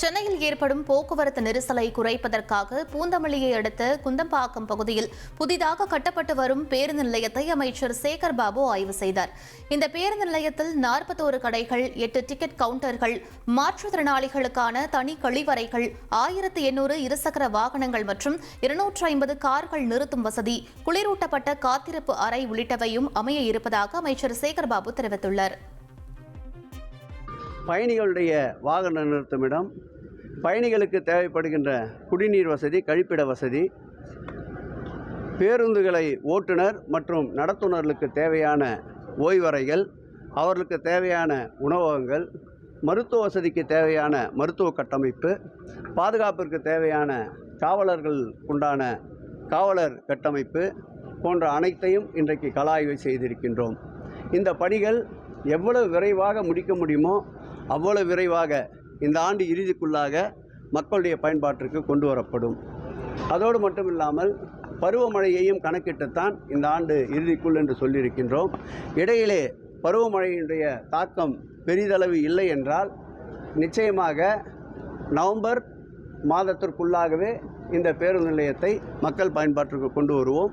சென்னையில் ஏற்படும் போக்குவரத்து நெரிசலை குறைப்பதற்காக பூந்தமல்லியை அடுத்த குந்தம்பாக்கம் பகுதியில் புதிதாக கட்டப்பட்டு வரும் பேருந்து நிலையத்தை அமைச்சர் சேகர் பாபு ஆய்வு செய்தார். இந்த பேருந்து நிலையத்தில் நாற்பத்தோரு கடைகள் எட்டு டிக்கெட் கவுண்டர்கள் மாற்றுத்திறனாளிகளுக்கான தனி கழிவறைகள் ஆயிரத்து எண்ணூறு இருசக்கர வாகனங்கள் மற்றும் இருநூற்று ஐம்பது கார்கள் நிறுத்தும் வசதி குளிரூட்டப்பட்ட காத்திருப்பு அறை உள்ளிட்டவையும் அமைய இருப்பதாக அமைச்சர் சேகர் பாபு தெரிவித்துள்ளார். பயணிகளுடைய வாகன நிறுத்துமிடம் பயணிகளுக்கு தேவைப்படுகின்ற குடிநீர் வசதி கழிப்பிட வசதி பேருந்துகளை ஓட்டுநர் மற்றும் நடத்துனர்களுக்கு தேவையான ஓய்வறைகள் அவர்களுக்கு தேவையான உணவகங்கள் மருத்துவ வசதிக்கு தேவையான மருத்துவ கட்டமைப்பு பாதுகாப்பிற்கு தேவையான காவலர்கள் உண்டான காவலர் கட்டமைப்பு போன்ற அனைத்தையும் இன்றைக்கு கலாய்வு செய்திருக்கின்றோம். இந்த பணிகள் எவ்வளவு விரைவாக முடிக்க முடியுமோ அவ்வளவு விரைவாக இந்த ஆண்டு இறுதிக்குள்ளாக மக்களுடைய பயன்பாட்டிற்கு கொண்டு வரப்படும். அதோடு மட்டும் இல்லாமல் பருவமழையையும் கணக்கிட்டுத்தான் இந்த ஆண்டு இறுதிக்குள் என்று சொல்லியிருக்கின்றோம். இடையிலே பருவமழையினுடைய தாக்கம் பெரிதளவு இல்லை என்றால் நிச்சயமாக நவம்பர் மாதத்திற்குள்ளாகவே இந்த பேருந்து நிலையத்தை மக்கள் பயன்பாட்டிற்கு கொண்டு வருவோம்.